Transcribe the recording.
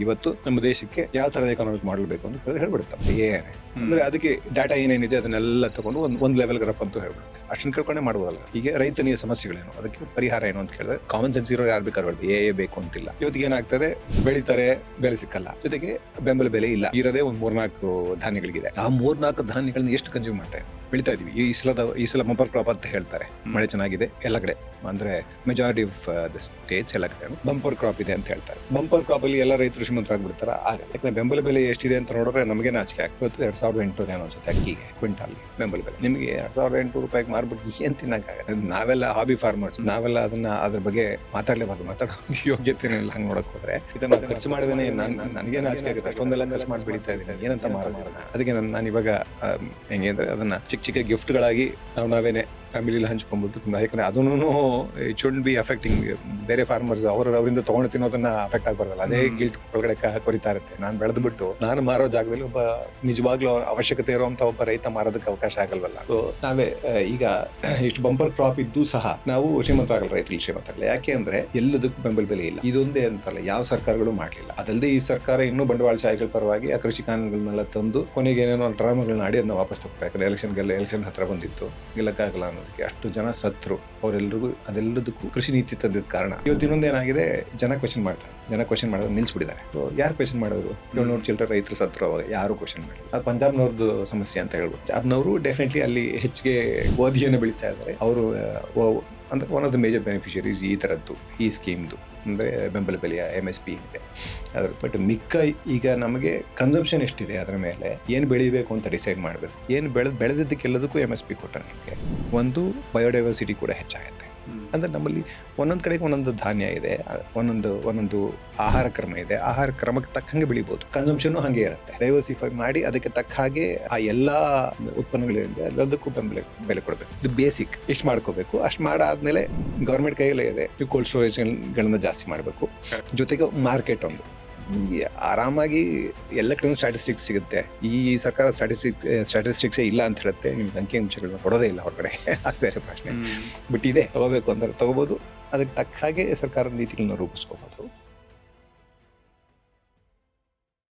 ಇವತ್ತು ನಮ್ಮ ದೇಶಕ್ಕೆ ಯಾವ ತರದ ಎಕನಾಮಿಕ್ ಮಾಡಲ್ ಬೇಕು ಅಂತ ಹೇಳ್ಬಿಡುತ್ತೆ. ಏ ಅಂದ್ರೆ ಅದಕ್ಕೆ ಡಾಟಾ ಏನೇನಿದೆ ಅದನ್ನೆಲ್ಲ ತಗೊಂಡು ಒಂದು ಒಂದು ಲೆವೆಲ್ ಗ್ರಫ್ ಅಂತ ಹೇಳ್ಬಿಡುತ್ತೆ. ಅಷ್ಟನ್ನು ಕೇಳ್ಕೊಂಡೆ ಮಾಡ್ಬೋದಲ್ಲ. ಈಗ ರೈತನಿಗೆ ಸಮಸ್ಯೆಗಳೇನು? ಅದಕ್ಕೆ ಪರಿಹಾರ ಏನು ಅಂತ ಕೇಳಿದ್ರೆ ಕಾಮನ್ ಸೆನ್ಸ್ ಇರೋ ಯಾರು ಬೇಕಾದ್ರೆ ಎ ಏ ಬೇಕು ಅಂತಿಲ್ಲ. ಇವತ್ತಿಗೆ ಏನಾಗ್ತದೆ? ಬೆಳಿತಾರೆ ಬೆಲೆ ಸಿಕ್ಕಲ್ಲ. ಜೊತೆಗೆ ಬೆಂಬಲ ಬೆಲೆ ಇಲ್ಲ. ಇರೋದೇ ಒಂದು ಮೂರ್ನಾಲ್ಕು ಧಾನ್ಯಗಳಿಗಿದೆ. ಆ ಮೂರ್ನಾಲ್ಕು ಧಾನ್ಯಗಳನ್ನ ಎಷ್ಟು ಕನ್ಸ್ಯೂಮ್ ಮಾಡ್ತಾ ಇದ್ದೀವಿ ಬೆಳಿತಾ ಇದೀವಿ ಈ ಸಲದ ಈ ಸಲ ಬಂಪರ್ ಕ್ರಾಪ್ ಅಂತ ಹೇಳ್ತಾರೆ. ಮಳೆ ಚೆನ್ನಾಗಿದೆ ಎಲ್ಲ ಕಡೆ. ಅಂದ್ರೆ ಮೆಜಾರಿಟಿ ಆಫ್ ದ ಸ್ಟೇಟ್ಸ್ ಎಲ್ಲ ಕಡೆ. ಬಂಪರ್ ಕ್ರಾಪ್ ಇದೆ ಅಂತ ಹೇಳ್ತಾರೆ. ಬಂಪರ್ ಕ್ರಾಪ್ ಅಲ್ಲಿ ಎಲ್ಲ ರೈತರು ಶ್ರೀಮಂತರಾಗ್ಬಿಡ್ತಾರ ಆಗಲ್ಲ ಯಾಕಂದ್ರೆ ಬೆಂಬಲ ಬೆಲೆ ಎಷ್ಟಿದೆ ಅಂತ ನೋಡಿದ್ರೆ ನಮಗೆ ನಾಚಿಕೆ ಆಗ್ಬೋದು ಎರಡು ಸಾವಿರದ ಎಂಟುನೂರ ಏನೋ ಅನ್ಸುತ್ತೆ ಅಕ್ಕಿಗೆ ಕ್ವಿಂಟಲ್ ಬೆಂಬಲ ಬೆಲೆ. ನಿಮಗೆ ಎರಡ್ ಸಾವಿರದ ಎಂಟುನೂರು ರೂಪಾಯಿಗೆ ಮಾರ್ಬಿಟ್ಟು ಏನ್ ತಿನ್ನಕ್ಕಾಗಲ್ಲ ನಾವೆಲ್ಲ ಹಾಬಿ ಫಾರ್ಮರ್ಸ್ ನಾವೆಲ್ಲ ಅದನ್ನ ಅದ್ರ ಬಗ್ಗೆ ಮಾತಾಡಲೇಬಾರ್ದು. ಮಾತಾಡೋ ಯೋಗ್ಯತೆ ಇಲ್ಲ. ಹಂಗ್ ನೋಡಕ್ ಹೋದ್ರೆ. ಇದನ್ನ ಖರ್ಚು ಮಾಡಿದ್ರೆ ನಾನು ನನಗೆ ನಾಚಿಕೆ ಆಗುತ್ತೆ. ಅಷ್ಟೊಂದೆಲ್ಲ ಖರ್ಚು ಮಾಡಿ ಬೆಳೀತಾ ಇದ್ದೀನಿ. ಏನಂತ ಮಾರ ಅದಕ್ಕೆ ನಾನು ಇವಾಗ ಹೆಂಗೆ ಅಂದ್ರೆ ಅದನ್ನ ಚಿಕ್ಕ ಚಿಕ್ಕ ಗಿಫ್ಟ್ಗಳಾಗಿ ನಾವು ನಾವೇನೆ ಫ್ಯಾಮಿಲಿಲಿ ಹಂಚ್ಕೊಂಡ್ಬಿಟ್ಟು ತುಂಬ ಯಾಕಂದ್ರೆ ಅದನ್ನು ಇಟ್ ಶುಡ್ ಬಿ ಅಫೆಕ್ಟಿಂಗ್ ಬೇರೆ ಫಾರ್ಮರ್ಸ್ ಅವರು ಅವರಿಂದ ತಗೊಂಡು ತಿನ್ನೋದನ್ನ ಅಫೆಕ್ಟ್ ಆಗ್ಬಾರ್ದಲ್ಲ. ಅದೇ ಗಿಲ್ಟ್ ಒಳಗಡೆ ಕೊರಿತಾ ಇರುತ್ತೆ. ನಾನು ಬೆಳೆದ್ಬಿಟ್ಟು ನಾನು ಮಾರೋ ಜಾಗದಲ್ಲಿ ಒಬ್ಬ ನಿಜವಾಗ್ಲೂ ಅವ್ರ ಅವಶ್ಯಕತೆ ಇರುವಂತ ಒಬ್ಬ ರೈತ ಮಾರೋದಕ್ಕೆ ಅವಕಾಶ ಆಗಲ್ವಲ್ಲ. ಸೊ ನಾವೇ ಈಗ ಇಷ್ಟು ಬಂಪರ್ ಕ್ರಾಪ್ ಇದ್ದು ಸಹ ನಾವು ಶ್ರೀಮಂತರಾಗಲ್ಲ ರೈತರಲ್ಲಿ ಶ್ರೀಮಂತರಾಗಲ್ಲ. ಯಾಕೆ ಅಂದ್ರೆ ಎಲ್ಲದಕ್ಕೂ ಬೆಂಬಲ ಬೆಲೆ ಇಲ್ಲ. ಇದೊಂದೇ ಅಂತಲ್ಲ ಯಾವ ಸರ್ಕಾರಗಳು ಮಾಡಲಿಲ್ಲ. ಅದಲ್ಲದೆ ಈ ಸರ್ಕಾರ ಇನ್ನೂ ಬಂಡವಾಳಶಾಹಿಗಳ ಪರವಾಗಿ ಆ ಕೃಷಿ ಕಾನೂನುಗಳನ್ನೆಲ್ಲ ತಂದು ಕೊನೆಗೆ ಏನೇನೋ ಡ್ರಾಮಾಗಳನ್ನ ಆಡಿ ಅದನ್ನ ವಾಪಸ್ ತಗೋಬೇಕು. ಯಾಕಂದ್ರೆ ಎಲೆಕ್ಷನ್ಗೆಲ್ಲ ಎಲೆಕ್ಷನ್ ಹತ್ರ ಬಂದಿತ್ತು. ಗೆಲ್ಲಕ್ಕಾಗಲ್ಲ ಅನ್ನೋದಕ್ಕೆ ಅಷ್ಟು ಜನ ಸತ್ರು. ಅವರೆಲ್ಲರಿಗೂ ಅದೆಲ್ಲದಕ್ಕೂ ಕೃಷಿ ನೀತಿ ತಂದಿದ್ದ ಕಾರಣ. ಇವತ್ತು ಇನ್ನೊಂದು ಏನಾಗಿದೆ, ಜನ ಕ್ವಶನ್ ಮಾಡ್ತಾರೆ. ಜನ ಕ್ವಶನ್ ಮಾಡೋದು ನಿಲ್ಸ್ಬಿಟ್ಟಿದ್ದಾರೆ. ಯಾರು ಕ್ವಶನ್ ಮಾಡೋರು ಏಳ್ನೂರು ಚಿಲ್ಲರೆ ರೈತರು ಸತ್ರು ಅವಾಗ ಯಾರು ಕ್ವಶನ್ ಮಾಡಿಲ್ಲ ಅದು ಪಂಜಾಬ್ನವ್ರದ್ದು ಸಮಸ್ಯೆ ಅಂತ ಹೇಳ್ಬೋದು. ಪಂಜಾಬ್ನವರು ಡೆಫಿನೆಟ್ಲಿ ಅಲ್ಲಿ ಹೆಚ್ಚಿಗೆ ಗೋಧಿಯನ್ನು ಬೆಳೀತಾ ಇದ್ದಾರೆ. ಅವರು ಅಂದ್ರೆ one of the major beneficiaries ಈ ಥರದ್ದು ಈ ಸ್ಕೀಮ್ದು ಅಂದರೆ ಬೆಂಬಲ ಬೆಲೆಯ ಎಂ ಎಸ್ ಪಿ ಇದೆ ಅದ್ರ ಬಟ್ ಮಿಕ್ಕ ಈಗ ನಮಗೆ ಕನ್ಸಂಪ್ಷನ್ ಎಷ್ಟಿದೆ ಅದರ ಮೇಲೆ? ಏನು ಬೆಳಿಬೇಕು ಅಂತ ಡಿಸೈಡ್ ಮಾಡಬೇಕು. ಏನು ಬೆಳೆದು ಬೆಳೆದಿದ್ದಕ್ಕೆಲ್ಲದಕ್ಕೂ ಎಂ ಎಸ್ ಪಿ ಕೊಟ್ಟರೆ ನಿಮಗೆ ಒಂದು ಬಯೋಡೈವರ್ಸಿಟಿ ಕೂಡ ಹೆಚ್ಚಾಗುತ್ತೆ. ಅಂದ್ರೆ ನಮ್ಮಲ್ಲಿ ಒಂದೊಂದು ಕಡೆಗೆ ಒಂದೊಂದು ಧಾನ್ಯ ಇದೆ ಒಂದೊಂದು ಒಂದೊಂದು ಆಹಾರ ಕ್ರಮ ಇದೆ. ಆಹಾರ ಕ್ರಮಕ್ಕೆ ತಕ್ಕಂಗೆ ಬೆಳಿಬೋದು. ಕನ್ಸಂಪ್ಷನ್ ಹಾಗೆ ಇರುತ್ತೆ. ಡೈವರ್ಸಿಫೈ ಮಾಡಿ ಅದಕ್ಕೆ ತಕ್ಕ ಹಾಗೆ ಆ ಎಲ್ಲಾ ಉತ್ಪನ್ನಗಳಿಂದ ಎಲ್ಲದಕ್ಕೂ ಬೆಂಬಲ ಬೆಲೆ ಕೊಡಬೇಕು. ಇದು ಬೇಸಿಕ್ ಇಷ್ಟು ಮಾಡ್ಕೋಬೇಕು. ಅಷ್ಟು ಮಾಡಾದ್ಮೇಲೆ ಗೌರ್ಮೆಂಟ್ ಕೈಯಲ್ಲೇ ಇದೆ. ಕೋಲ್ಡ್ ಸ್ಟೋರೇಜ್ಗಳನ್ನ ಜಾಸ್ತಿ ಮಾಡಬೇಕು. ಜೊತೆಗೆ ಮಾರ್ಕೆಟ್ ಒಂದು. ಆರಾಮಾಗಿ ಎಲ್ಲ ಕಡೆ ಸ್ಟಾಟಿಸ್ಟಿಕ್ಸ್ ಸಿಗುತ್ತೆ. ಈ ಸರ್ಕಾರ ಸ್ಟ್ಯಾಟಿಸ್ಟಿಕ್ ಸ್ಟ್ಯಾಟಿಸ್ಟಿಕ್ಸೇ ಇಲ್ಲ ಅಂತ ಹೇಳುತ್ತೆ ನಿಮ್ಗೆ ಅಂಕಿ ಅಂಶಗಳನ್ನ ಕೊಡೋದೇ ಇಲ್ಲ ಹೊರಗಡೆ. ಅದು ಬೇರೆ ಪ್ರಶ್ನೆ. ಬಟ್ ಇದೆ ತಗೋಬೇಕು ಅಂದ್ರೆ ತಗೋಬೋದು. ಅದಕ್ಕೆ ತಕ್ಕ ಹಾಗೆ ಸರ್ಕಾರದ ನೀತಿಗಳನ್ನ ರೂಪಿಸ್ಕೋಬೋದು.